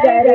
পিতারে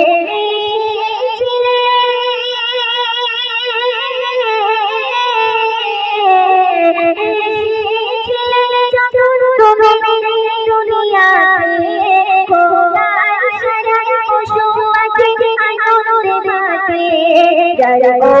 সৃষ্টি